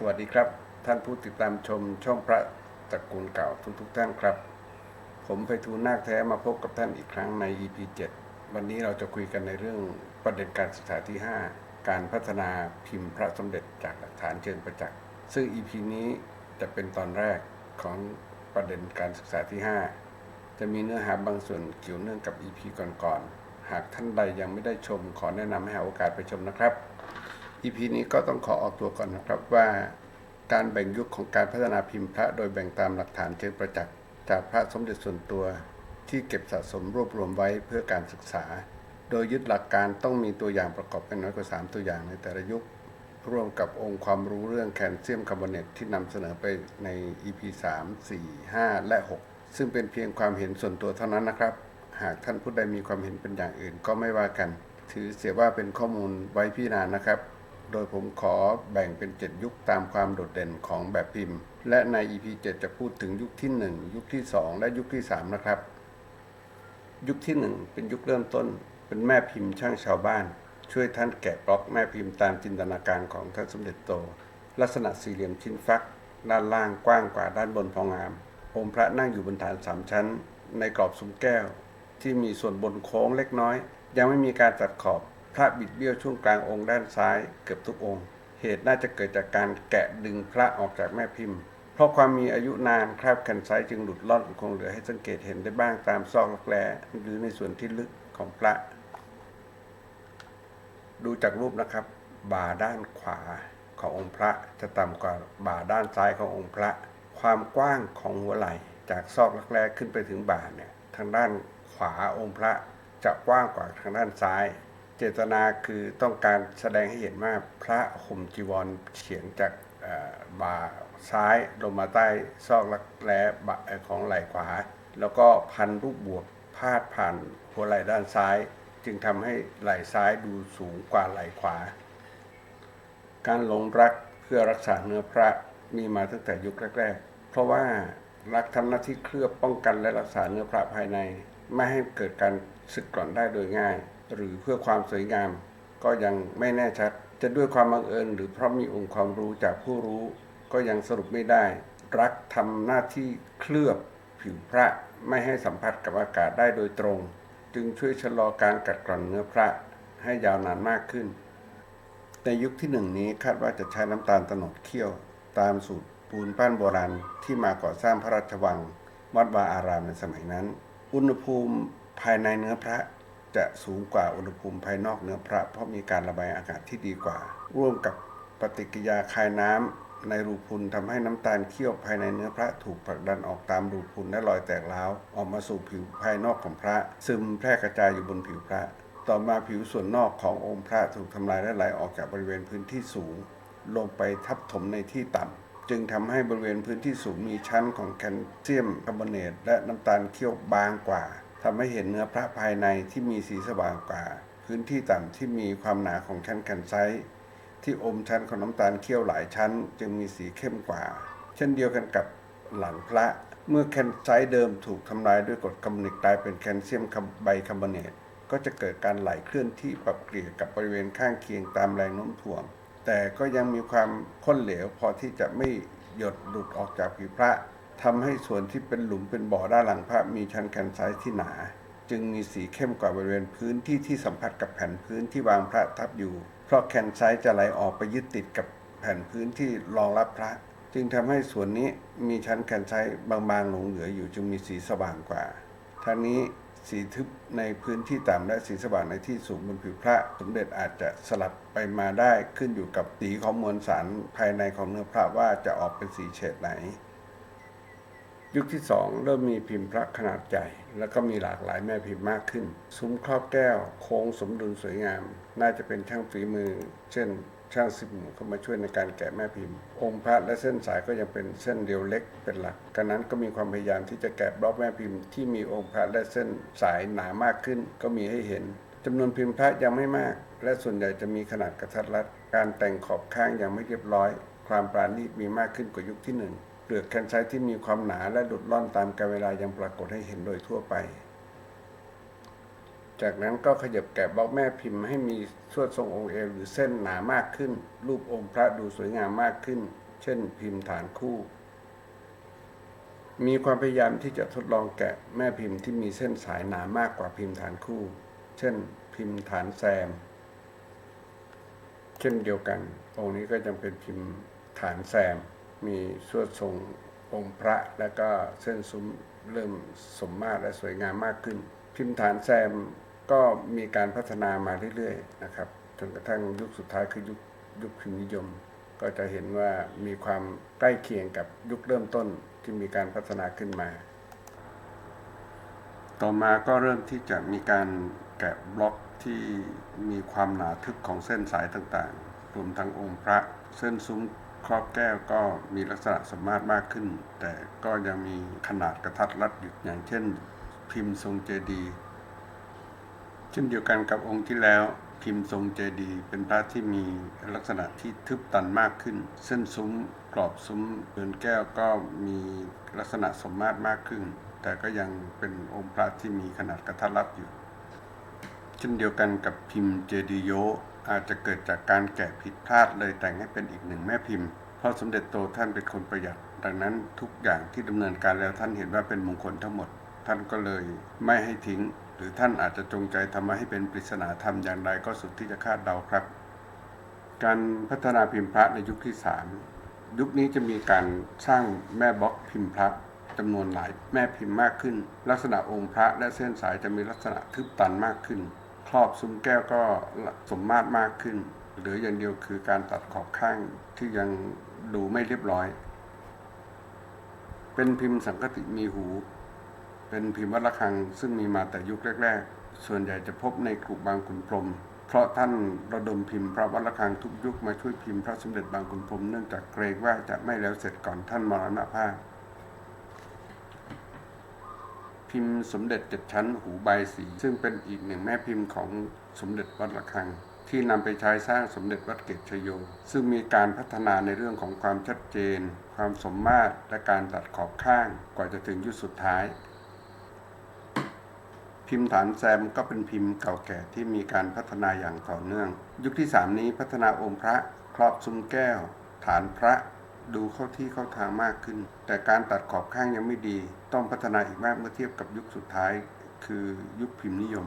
สวัสดีครับ ท่านผู้ติดตามชมช่องพระตระกูลเก่าทุกๆท่านครับ ผมไพฑูรย์นาคแท้มาพบกับท่านอีกครั้งใน EP 7 วันนี้เราจะคุยกันในเรื่องประเด็นการศึกษาที่ 5 การพัฒนาพิมพ์พระสมเด็จจากหลักฐานเชิงประจักษ์ซึ่ง EP นี้จะเป็นตอนแรกของประเด็นการศึกษาที่ 5 จะมีเนื้อหาบางส่วนเกี่ยวเนื่องกับ EP ก่อนๆหากท่านใดยังไม่ได้ชมขอแนะนำให้หาโอกาสไปชมนะครับ EP นี้ก็ต้องขอออกตัวก่อนนะครับว่าการแบ่งยุคของการพัฒนาพิมพ์พระโดยแบ่งตามหลักฐานเชิงประจักษ์จากพระสมเด็จส่วนตัวที่เก็บสะสมรวบรวมไว้เพื่อการศึกษา โดยยึดหลักการต้องมีตัวอย่างประกอบเป็นน้อยกว่า 3 ตัวอย่างในแต่ละยุค ร่วมกับองค์ความรู้เรื่องแคลเซียมคาร์บอเนตที่นำเสนอไปใน EP 3 4 5 และ 6 ซึ่งเป็นเพียงความเห็นส่วนตัวเท่านั้นนะครับ หากท่านผู้ใดมีความเห็นเป็นอย่างอื่นก็ไม่ว่ากัน ถือเสียว่าเป็นข้อมูลไว้พิจารณานะครับ โดยผมขอแบ่งเป็น 7 ยุคตามความโดดเด่นของแบบพิมพ์ และใน EP 7 จะพูดถึงยุคที่ 1 ยุคที่ 2 และยุคที่ 3 นะครับ ยุคที่ 1 เป็นยุคเริ่มต้น เป็นแม่พิมพ์ช่างชาวบ้าน ช่วยท่านแกะบล็อกแม่พิมพ์ตามจินตนาการของท่านสมเด็จโต ลักษณะสี่เหลี่ยมชิ้นฟัก ด้านล่างกว้างกว่าด้านบนพองาม องค์พระนั่งอยู่บนฐานสามชั้น ในกรอบซุ้มแก้ว ที่มีส่วนบนโค้งเล็กน้อย ยังไม่มีการตัดขอบ พระบิดเบี้ยวช่วงกลางองค์ด้านซ้ายเกือบทุกองค์ เหตุน่าจะเกิดจากการแกะดึงพระออกจากแม่พิมพ์ เพราะความมีอายุนานคราบแคนไซต์จึงหลุดล่อนคงเหลือให้สังเกตเห็นได้บ้างตามซอกลักแร้หรือในส่วนที่ลึกของพระ ดูจากรูปนะครับ บ่าด้านขวาขององค์พระจะต่ำกว่าบ่าด้านซ้ายขององค์พระ ความกว้างของหัวไหล่จากซอกลักแร้ขึ้นไปถึงบ่าเนี่ยทางด้านขวาองค์พระจะกว้างกว่าทางด้านซ้าย เจตนาคือต้องการแสดงให้เห็นว่าพระห่มจีวรเฉียงจากบ่าซ้ายลงมาใต้ซอกลักแร้บ่าเอ่อของไหล่ขวา แล้วก็พันรูปบวกพาดผ่านหัวไหล่ด้านซ้าย จึงทำให้ไหล่ซ้ายดูสูงกว่าไหล่ขวา การหลงรักเพื่อรักษาเนื้อพระมีมาตั้งแต่ยุคแรกๆ เพราะว่ารักทำหน้าที่เคลือบป้องกันและรักษาเนื้อพระภายใน ไม่ให้เกิดการสึกกร่อนได้โดยง่าย หรือเพื่อความสวยงาม ก็ยังไม่แน่ชัด จะด้วยความบังเอิญ หรือเพราะมีองค์ความรู้จากผู้รู้ ก็ยังสรุปไม่ได้ รักทำหน้าที่เคลือบผิวพระไม่ให้สัมผัสกับอากาศได้โดยตรง จึงช่วยชะลอการกัดกร่อนเนื้อพระให้ยาวนานมากขึ้น ในยุคที่หนึ่งนี้คาดว่าจะใช้น้ำตาลตนดเคี่ยว ตามสูตรปูนปั้นโบราณที่มาก่อสร้างพระราชวังวัดวาอารามในสมัยนั้น อุณหภูมิภายในเนื้อพระ จะสูงกว่าอุณหภูมิภายนอกเนื้อพระ เพราะมีการระบายอากาศที่ดีกว่า ร่วมกับปฏิกิยาคายน้ำในรูพุนทำให้น้ำตาลเคี่ยวภายในเนื้อพระถูกผลักดันออกตามรูพุนและรอยแตกร้าวออกมาสู่ผิวภายนอกของพระ ซึมแพร่กระจายอยู่บนผิวพระ ต่อมาผิวส่วนนอกขององค์พระถูกทำลายและไหลออกจากบริเวณพื้นที่สูง ลงไปทับถมในที่ต่ำจึงทำให้บริเวณพื้นที่สูงมีชั้นของแคลเซียมคาร์บอเนตและน้ำตาลเคี่ยวบางกว่า ทำให้เห็นเนื้อพระภายในที่มีสีสว่างกว่า พื้นที่ต่ำที่มีความหนาของชั้นแคนไซต์ที่อมชั้นของน้ำตาลเคี่ยวหลายชั้น จึงมีสีเข้มกว่า เช่นเดียวกันกับหลังพระเมื่อแคนไซต์เดิมถูกทำลายด้วยกรดคาร์บอนิกกลายเป็นแคลเซียมไบคาร์บอเนตก็จะเกิดการไหลเคลื่อนที่ปรับเกลี่ยกับบริเวณข้างเคียงตามแรงโน้มถ่วง แต่ก็ยังมีความข้นเหลวพอที่จะไม่หยดหลุดออกจากผิวพระ ทำให้ส่วนที่เป็นหลุมเป็นบ่อด้านหลังพระมีชั้นแคนไซต์ที่หนา จึงมีสีเข้มกว่าบริเวณพื้นที่ที่สัมผัสกับแผ่นพื้นที่วางพระทับอยู่ เพราะแคนไซต์จะไหลออกไปยึดติดกับแผ่นพื้นที่รองรับพระ จึงทำให้ส่วนนี้มีชั้นแคนไซต์บางๆหลงเหลืออยู่จึงมีสีสว่างกว่าทั้งนี้สีทึบในพื้นที่ต่ำและสีสว่างในที่สูงบนผิวพระสมเด็จอาจจะสลับไปมาได้ขึ้นอยู่กับสีของมวลสารภายในของเนื้อพระว่าจะออกเป็นสีเฉดไหน ยุคที่ 2 เริ่มมีพิมพ์พระขนาดใหญ่แล้วก็มีหลากหลายแม่พิมพ์มากขึ้น ซุ้มครอบแก้ว โค้งสมดุลสวยงาม น่าจะเป็นช่างฝีมือ เช่นช่างสิบหมู่เข้ามาช่วยในการแกะแม่พิมพ์ องค์พระและเส้นสายก็ยังเป็นเส้นเดียวเล็กเป็นหลักกันนั้นก็มีความพยายามที่จะแกะบล็อกแม่พิมพ์ที่มีองค์พระและเส้นสายหนามากขึ้น ก็มีให้เห็นจำนวนพิมพ์พระยังไม่มาก และส่วนใหญ่จะมีขนาดกระทัดรัด การแต่งขอบข้างยังไม่เรียบร้อย ความปราณีตมีมากขึ้นกว่ายุคที่หนึ่ง เปลือกแคนไซต์ที่มีความหนาและหลุดล่อนตามกาลเวลายังปรากฏให้เห็นโดยทั่วไป จากนั้นก็ขยับแกะบล็อกแม่พิมพ์ให้มีสวดทรงองค์เอวหรือเส้นหนามากขึ้น รูปองค์พระดูสวยงามมากขึ้น เช่น พิมพ์ฐานคู่มีความพยายามที่จะทดลองแกะแม่พิมพ์ที่มีเส้นสายหนามากกว่าพิมพ์ฐานคู่ เช่น พิมพ์ฐานแซม เช่นเดียวกัน องค์นี้ก็จะเป็นพิมพ์ฐานแซม มีสวดทรงองค์พระ และก็เส้นซุ้มเริ่มสมมาตรและสวยงามมากขึ้น พิมพ์ฐานแซมก็มีการพัฒนามาเรื่อยๆนะครับจนกระทั่งยุคสุดท้ายคือยุคยุคพิมพ์นิยม ก็จะเห็นว่ามีความใกล้เคียงกับยุคเริ่มต้นที่มีการพัฒนาขึ้นมา ต่อมาก็เริ่มที่จะมีการแกะบล็อกที่มีความหนาทึบของเส้นสายต่างๆ รวมทั้งองค์พระ เส้นซุ้ม ครอบแก้วก็มีลักษณะสมมาตรมากขึ้น แต่ก็ยังมีขนาดกระทัดรัดอยู่อย่างเช่น พิมพ์ทรงเจดี เช่นเดียวกันกับองค์ที่แล้ว พิมพ์ทรงเจดี เป็นพระที่มีลักษณะที่ทึบตันมากขึ้น เส้นซุ้มกรอบซุ้มเรือนแก้วก็มีลักษณะสมมาตรมากขึ้น แต่ก็ยังเป็นองค์พระที่มีขนาดกระทัดรัดอยู่ ช่นเดียวกันกับพิมพ์เจดีโยอาจจะเกิดจากการแกะผิดพลาดเลยแต่งให้เป็นอีกหนึ่งแม่พิมพ์ เพราะสมเด็จโตท่านเป็นคนประหยัด ดังนั้นทุกอย่างที่ดำเนินการแล้วท่านเห็นว่าเป็นมงคลทั้งหมด ท่านก็เลยไม่ให้ทิ้ง หรือท่านอาจจะจงใจทำมาให้เป็นปริศนาธรรมอย่างไรก็สุดที่จะคาดเดาครับ การพัฒนาพิมพ์พระในยุคที่ 3 ยุคนี้จะมีการสร้างแม่บล็อกพิมพ์พระจำนวนหลายแม่พิมพ์มากขึ้น ลักษณะองค์พระและเส้นสายจะมีลักษณะทึบตันมากขึ้น ครอบซุ้มแก้วก็สมมาตรมากขึ้น เหลืออย่างเดียวคือการตัดขอบข้างที่ยังดูไม่เรียบร้อย เป็นพิมพ์สังคติมีหู เป็นพิมพ์วัดระฆังซึ่งมีมาแต่ยุคแรก ๆ ส่วนใหญ่จะพบในกรุบางขุนพรหมเพราะท่านระดมพิมพ์พระวัดระฆังทุกยุคมาช่วยพิมพ์พระสมเด็จบางขุนพรหมเนื่องจากเกรงว่าจะไม่แล้วเสร็จก่อนท่านมรณภาพ พิมพ์สมเด็จเจ็ดชั้นหูใบสี ซึ่งเป็นอีกหนึ่งแม่พิมพ์ของสมเด็จวัดระฆัง ที่นำไปใช้สร้างสมเด็จวัดเกตชโย ซึ่งมีการพัฒนาในเรื่องของความชัดเจน ความสมมาตรและการตัดขอบข้างกว่าจะถึงยุคสุดท้าย พิมพ์ฐานแซมก็เป็นพิมพ์เก่าแก่ที่มีการพัฒนาอย่างต่อเนื่อง ยุคที่ 3 นี้พัฒนาองค์พระครอบซุ้มแก้ว ฐานพระ ดูเข้าที่เข้าทางมากขึ้น แต่การตัดขอบข้างยังไม่ดี ต้องพัฒนาอีกมากเมื่อเทียบกับยุคสุดท้าย คือยุคพิมพ์นิยม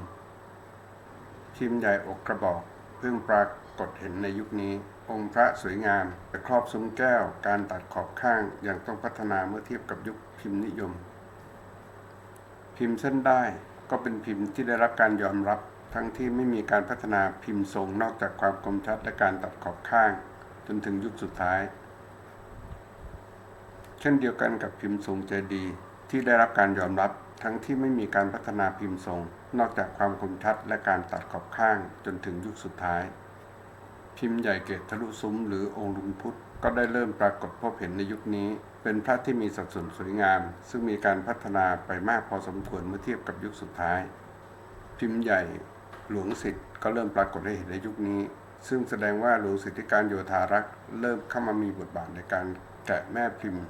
พิมพ์ใหญ่อกกระบอก เพิ่งปรากฏเห็นในยุคนี้ องค์พระสวยงามแต่ครอบซุ้มแก้ว การตัดขอบข้างยังต้องพัฒนาเมื่อเทียบกับยุคพิมพ์นิยม พิมพ์เส้นได้ก็เป็นพิมพ์ที่ได้รับการยอมรับทั้งที่ไม่มีการพัฒนาพิมพ์ทรงนอกจากความคมชัดและการตัดขอบข้าง จนถึงยุคสุดท้าย เช่นเดียวกันกับพิมพ์ทรงเจดี ที่ได้รับการยอมรับทั้งที่ไม่มีการพัฒนาพิมพ์ทรง นอกจากความคมชัดและการตัดขอบข้างจนถึงยุคสุดท้าย พิมพ์ใหญ่เกตทะลุซุ้มหรือองค์ลุงพุทธก็ได้เริ่มปรากฏพบเห็นในยุคนี้ เป็นพระที่มีสัดส่วนสวยงาม ซึ่งมีการพัฒนาไปมากพอสมควรเมื่อเทียบกับยุคสุดท้าย พิมพ์ใหญ่หลวงสิทธิ์ก็เริ่มปรากฏให้เห็นในยุคนี้ ซึ่งแสดงว่าหลวงสิทธิการโยธารักษ์เริ่มเข้ามามีบทบาทในการแกะแม่พิมพ์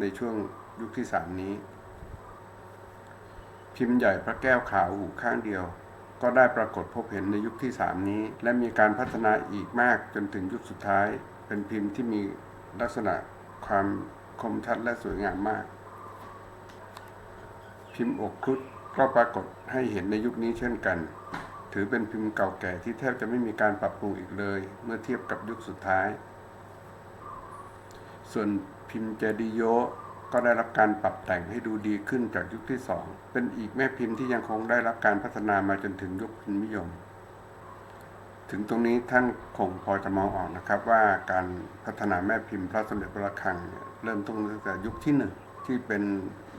ในช่วงยุคที่สามนี้ พิมพ์ใหญ่พระแก้วขาวหูข้างเดียว ก็ได้ปรากฏพบเห็นในยุคที่3นี้ และมีการพัฒนาอีกมากจนถึงยุคสุดท้าย เป็นพิมพ์ที่มีลักษณะความคมชัดและสวยงามมาก พิมพ์อกครุฑก็ปรากฏให้เห็นในยุคนี้เช่นกัน ถือเป็นพิมพ์เก่าแก่ที่แทบจะไม่มีการปรับปรุงอีกเลย เมื่อเทียบกับยุคสุดท้าย ส่วน พิมพ์เจดีโยก็ได้รับการปรับแต่งให้ดูดีขึ้นจากยุคที่สองเป็นอีกแม่พิมพ์ที่ยังคงได้รับการพัฒนามาจนถึงยุคพิมพ์นิยม ถึงตรงนี้ท่านคงพอจะมองออกนะครับ ว่าการพัฒนาแม่พิมพ์พระสมเด็จพระคังเนี่ยเริ่มต้นตั้งแต่ยุคที่หนึ่งที่เป็น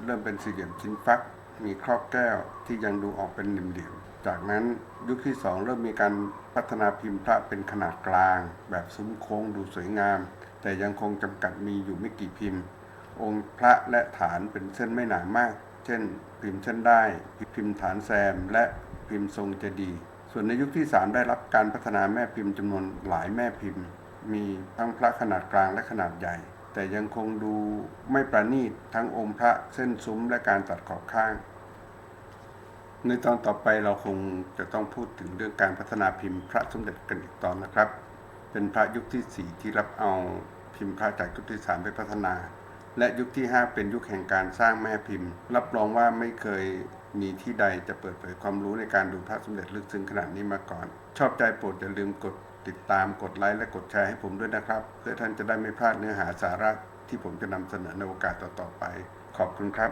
เริ่มเป็นสี่เหลี่ยมชิ้นฟัก มีครอบแก้วที่ยังดูออกเป็นเหลี่ยมๆจากนั้นยุคที่สองเริ่มมีการพัฒนาพิมพ์พระเป็นขนาดกลาง แบบซุ้มโค้งดูสวยงาม แต่ยังคงจำกัดมีอยู่ไม่กี่พิมพ์ องค์พระและฐานเป็นเส้นไม่หนามาก เช่น พิมพ์เส้นได้ พิมพ์ฐานแซม และพิมพ์ทรงเจดีย์ส่วนในยุคที่ 3 ได้รับการพัฒนาแม่พิมพ์จำนวนหลายแม่พิมพ์ มีทั้งพระขนาดกลางและขนาดใหญ่ แต่ยังคงดูไม่ประณีตทั้งองค์พระเส้นซุ้มและการตัดขอบข้าง ในตอนต่อไปเราคงจะต้องพูดถึงเรื่องการพัฒนาพิมพ์พระสมเด็จกันอีกตอนนะครับ เป็นพระยุคที่สี่ที่รับเอาพิมพ์พระจากยุคที่สามไปพัฒนา และยุคที่ 5 เป็นยุคแห่งการสร้างแม่พิมพ์ รับรองว่าไม่เคยมีที่ใดจะเปิดเผยความรู้ในการดูพระสมเด็จลึกซึ้งขนาดนี้มาก่อน ชอบใจโปรดอย่าลืมกด ติดตามกดไลค์และกดแชร์ให้ผมด้วยนะครับ เพื่อท่านจะได้ไม่พลาดเนื้อหาสาระที่ผมจะนำเสนอในโอกาสต่อๆไป ขอบคุณครับ